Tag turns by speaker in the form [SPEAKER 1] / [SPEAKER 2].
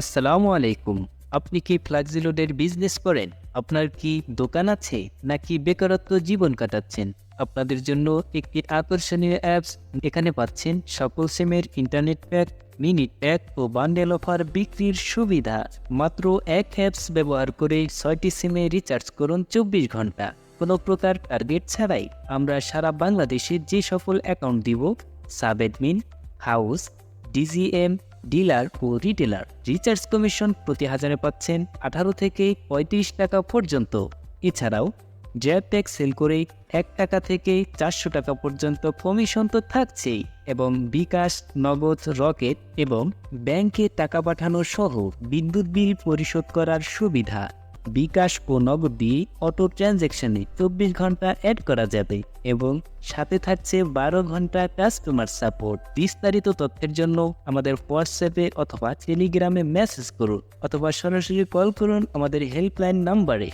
[SPEAKER 1] আসসালামু আলাইকুম। আপনি কি ফ্লাক্সিলোডের বিজনেস করেন? আপনার কি দোকান আছে, নাকি বেকারত্ব জীবন কাটাচ্ছেন? আপনাদের জন্য একটি আকর্ষণীয় অ্যাপস এখানে পাচ্ছেন সকল সিমের ইন্টারনেট প্যাক মিনিট প্যাক ও বান্ডেল অফার বিক্রির সুবিধা। মাত্র এক অ্যাপস ব্যবহার করে ছয়টি সিমে রিচার্জ করুন চব্বিশ ঘণ্টা। কোনো প্রকার টার্গেট ছাড়াই আমরা সারা বাংলাদেশে যে সফল অ্যাকাউন্ট দিব, sub admin, house, DGM dealer ও রিটেলার রিচার্জ কমিশন প্রতি হাজারে পাচ্ছেন আঠারো থেকে পঁয়ত্রিশ টাকা পর্যন্ত। এছাড়াও, জ্যাপ ট্যাক্স সেল করে এক টাকা থেকে চারশো টাকা পর্যন্ত কমিশন তো থাকছেই এবং বিকাশ, নগদ, রকেট এবং ব্যাংকে টাকা পাঠানো সহ বিদ্যুৎ বিল পরিশোধ করার সুবিধা। বিকাশ ও নগদ দিয়ে অটো ট্রানজ্যাকশনে চব্বিশ ঘণ্টা অ্যাড করা যাবে এবং সাথে থাকছে বারো ঘণ্টা কাস্টমার সাপোর্ট। বিস্তারিত তথ্যের জন্য আমাদের হোয়াটসঅ্যাপে অথবা টেলিগ্রামে মেসেজ করুন অথবা সরাসরি কল করুন আমাদের হেল্পলাইন নাম্বারে।